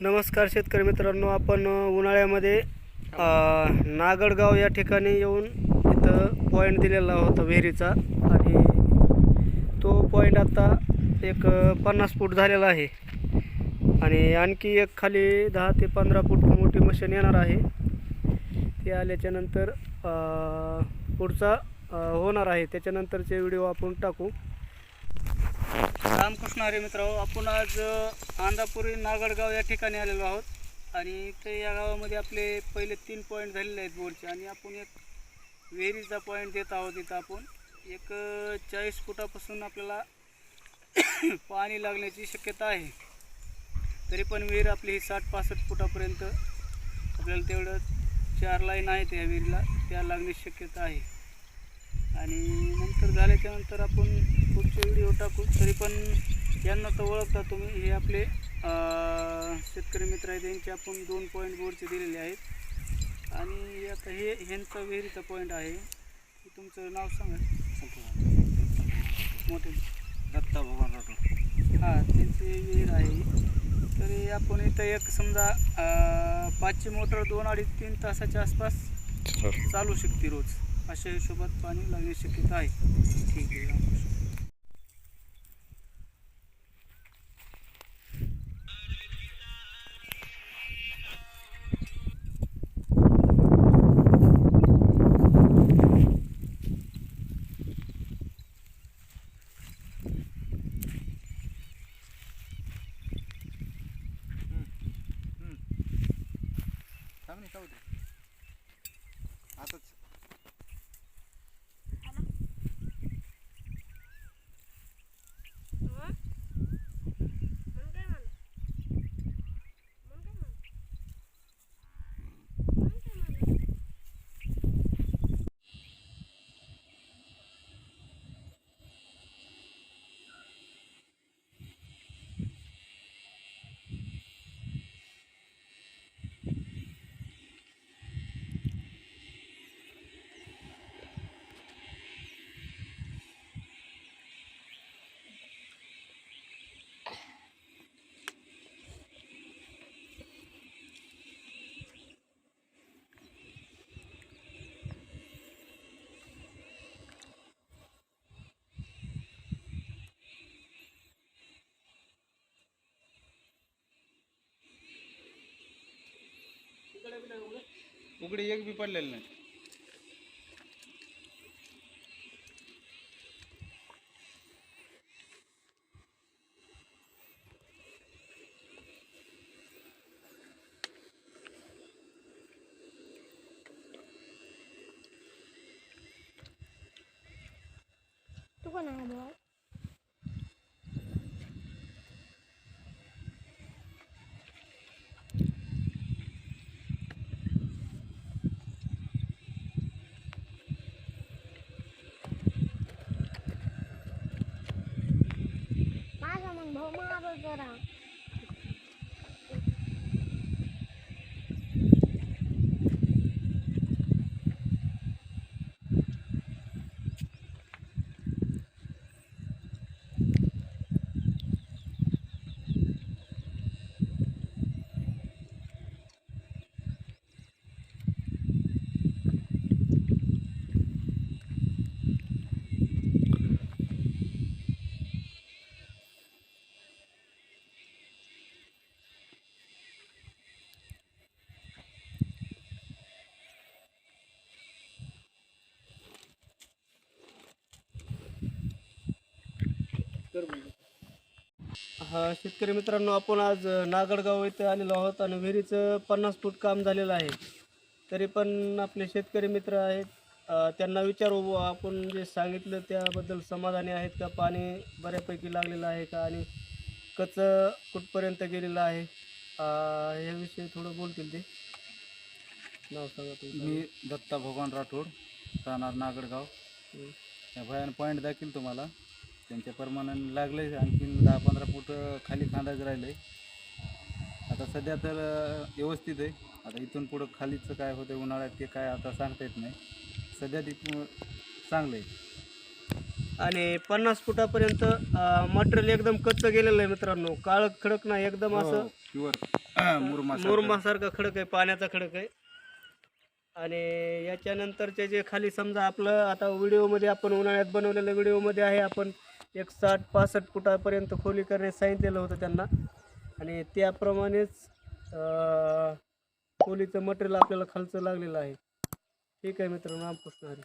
नमस्कार शेतकरी मित्रांनो आपण उन्हाळ्यामध्ये नागडगाव या ठिकाणी येऊन इथं पॉईंट दिलेला होता विहिरीचा आणि तो पॉईंट आता एक पन्नास फूट झालेला आहे. आणि आणखी एक खाली दहा ते पंधरा फूट मोठी मशीन येणार आहे. ते आल्याच्यानंतर पुढचा होणार आहे. त्याच्यानंतरचे व्हिडिओ आपण टाकू. रामकृष्ण हरे मित्र आपण आज अ, आंधापुरी नागडगाव या ठिकाणी आलेलो आहोत. आणि ते या गावामध्ये आपले पहिले तीन पॉईंट झालेले आहेत बोरचे. आणि आपण एक विहिरीचा पॉईंट देत आहोत इथं आपण. एक चाळीस फुटापासून आपल्याला पाणी लागण्याची शक्यता आहे. तरी पण विहीर आपली ही साठ पासष्ट फुटापर्यंत आपल्याला तेवढं चार लाईन आहेत या विहिरीला. त्या लागण्याची शक्यता आहे. आणि नंतर झाल्याच्यानंतर आपण पुढचे व्हिडिओ टाकू. तरी पण यांना तर ओळखता तुम्ही. हे आपले शेतकरी मित्र आहेत. यांचे आपण दोन पॉईंट बोरचे दिलेले आहेत. आणि आता हे ह्यांचा विहिरीचा पॉईंट आहे. तुमचं नाव सांगा. मोठे. दत्ता भगवान राठोड हां त्यांची विहीर आहे. तरी आपण इथं एक समजा पाचशे मोटर दोन अडीच तीन तासाच्या आसपास चालू शकते रोज. अशा हिशोबात पाणी लागण्याची शक्यता आहे ठीक आहे रामकृष्ण. थांब नाही उघडी एक बी पडलेलं नाही तू कोण आहे 哥哥的。हा शेतकरी मित्रांनो आपण आज नागडगाव इथे आलेलो आहोत आणि विहिरीचं पन्नास फूट काम झालेलं आहे. तरी पण आपले शेतकरी मित्र आहेत त्यांना विचारू आपण जे सांगितलं त्याबद्दल समाधानी आहेत का? पाणी बऱ्यापैकी लागलेलं आहे का? आणि कच कुठपर्यंत गेलेलं आहे? याविषयी थोडं बोलतील ते. नाव सांगा तुमचं. मी दत्ता भगवान राठोड राहणार नागडगाव. या भयान पॉईंट दाखील तुम्हाला. त्यांच्या परमानाने लागले आणखीन दहा पंधरा फूट खाली खांदाच राहिले. आता सध्या तर व्यवस्थित आहे. आता इथून पुढं खालीचं काय होतं उन्हाळ्यात ते काय आता सांगता येत नाही. सध्या तिथून चांगलं आहे. आणि पन्नास फुटापर्यंत मटेरियल एकदम कच्चं गेलेलं आहे मित्रांनो. काळ खडक नाही एकदम असं प्युअर मुरमा मुरमासारखा. खडक आहे पाण्याचा खडक आहे. आणि याच्यानंतरचे जे खाली समजा आपलं आता व्हिडिओमध्ये आपण उन्हाळ्यात बनवलेल्या व्हिडिओमध्ये आहे आपण एक साठ पासष्ट फुटापर्यंत खोली करण्यास सांगितलेलं होतं त्यांना. आणि त्याप्रमाणेच खोलीचं मटेरियल आपल्याला खालचं लागलेलं आहे. ठीक आहे मित्रांनो रामकृष्ण हरी